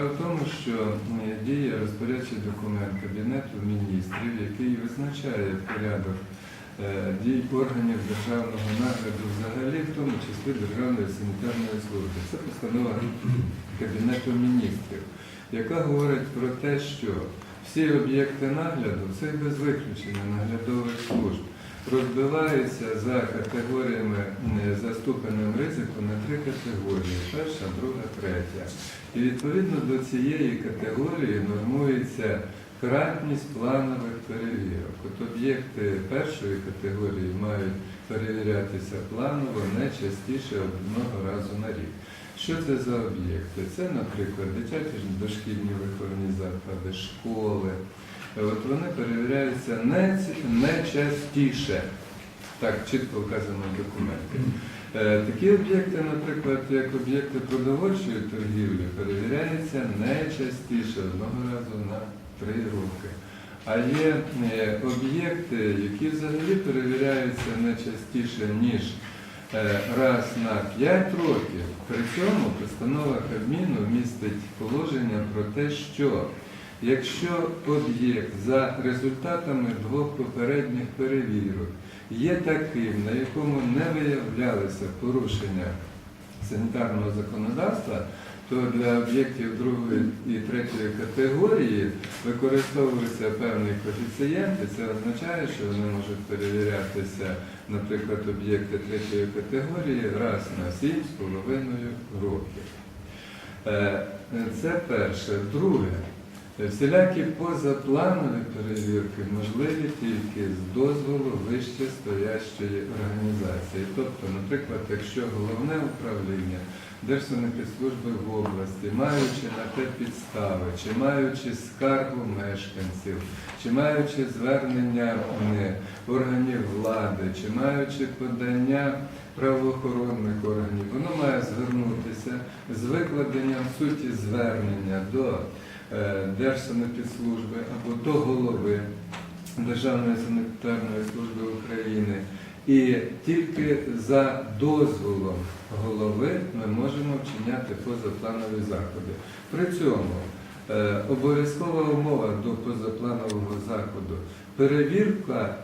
В тому, що діє розпорядчий документ Кабінету міністрів, який визначає порядок е, дій органів державного нагляду взагалі, в тому числі Державної санітарної служби. Це постанова Кабінету міністрів, яка говорить про те, що всі об'єкти нагляду, це без виключення наглядових служб, розбиваються за категоріями, за ступенем ризику на три категорії: перша, друга, третя. І відповідно до цієї категорії нормується кратність планових перевірок. От об'єкти першої категорії мають перевірятися планово не частіше одного разу на рік. Що це за об'єкти? Це, наприклад, дитячі дошкільні виховні заклади, школи. От вони перевіряються не, не частіше. Так, чітко вказано в документі. Е, Такі об'єкти, наприклад, як об'єкти продовольчої торгівлі, перевіряються не частіше одного разу на три роки. А є е, об'єкти, які взагалі перевіряються не частіше, ніж е, раз на 5 років. При цьому постанова Кабміну містить положення про те, що якщо об'єкт за результатами двох попередніх перевірок є таким, на якому не виявлялися порушення санітарного законодавства, то для об'єктів другої і третьої категорії використовується певний коефіцієнт, і це означає, що вони можуть перевірятися, наприклад, об'єкти третьої категорії раз на 7,5 років. Е, Це перше. Друге. Всілякі позапланові перевірки можливі тільки з дозволу вище стоящої організації. Тобто, наприклад, якщо головне управління Держсанепідслужби в області, маючи на те підстави, чи маючи скаргу мешканців, чи маючи звернення органів влади, чи маючи подання правоохоронних органів, воно має звернутися з викладенням суті звернення до Держсанепідслужби або до голови Державної санітарної служби України. І тільки за дозволом голови ми можемо вчиняти позапланові заходи. При цьому е, обов'язкова умова до позапланового заходу перевірка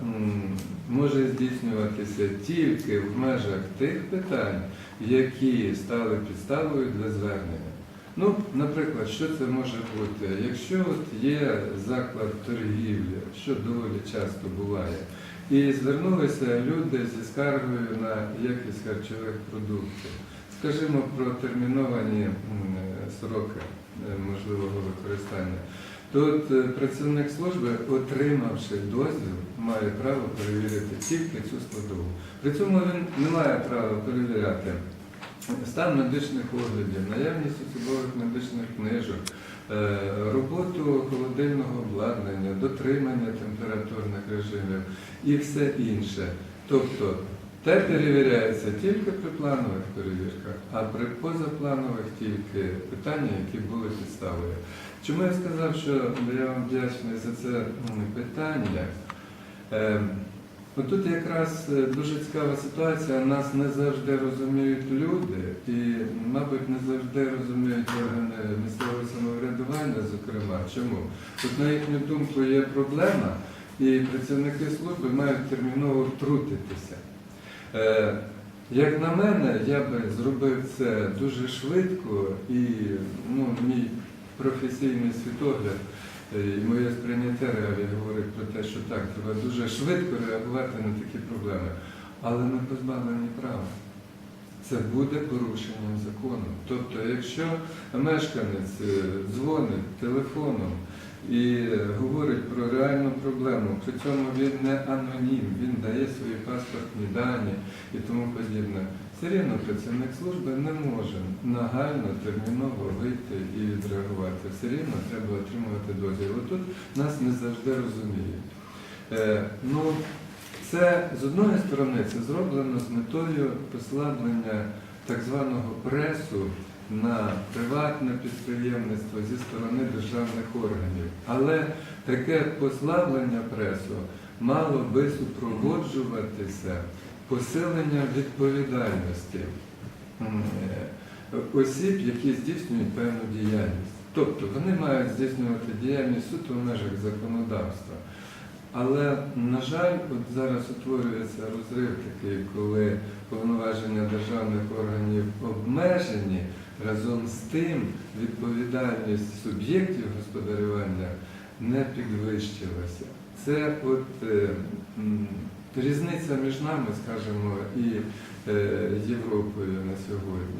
може здійснюватися тільки в межах тих питань, які стали підставою для звернення. Ну, наприклад, що це може бути? Якщо от є заклад торгівлі, що доволі часто буває, і звернулися люди зі скаргою на якість харчових продуктів, скажімо про терміновані сроки е, можливого використання, то от е, працівник служби, отримавши дозвіл, має право перевірити тільки цю складову. При цьому він не має права перевіряти стан медичних оглядів, наявність особових медичних книжок, е, роботу холодильного обладнання, дотримання температурних режимів і все інше. Тобто те перевіряється тільки при планових перевірках, а при позапланових тільки питання, які були підставою. Чому я сказав, що я вам вдячний за це питання? Отут якраз е, дуже цікава ситуація. Нас не завжди розуміють люди, і, мабуть, не завжди розуміють органи місцевого самоврядування, зокрема. Чому? От на їхню думку є проблема, і працівники служби мають терміново втрутитися. Е, Як на мене, я би зробив це дуже швидко і ну, мій професійний світогляд і моє сприйняття реалії говорить про те, що так, треба дуже швидко реагувати на такі проблеми. Але ми позбавлені права. Це буде порушенням закону. Тобто, якщо мешканець е, дзвонить телефоном і е, говорить про реальну проблему, при цьому він не анонім, він дає свої паспортні дані і тому подібне. Все рівно працівник служби не може нагально, терміново вийти і відреагувати. Все рівно треба отримувати дозвіл. Тут нас не завжди розуміють. Е, ну, це з одної сторони це зроблено з метою послаблення так званого пресу на приватне підприємництво зі сторони державних органів. Але таке послаблення пресу мало би супроводжуватися посиленням відповідальності е, осіб, які здійснюють певну діяльність. Тобто вони мають здійснювати діяльність суто в межах законодавства. Але, на жаль, от зараз утворюється розрив такий, коли повноваження державних органів обмежені, разом з тим відповідальність суб'єктів господарювання не підвищилася. Це от е, різниця між нами, скажімо, і е, Європою на сьогодні.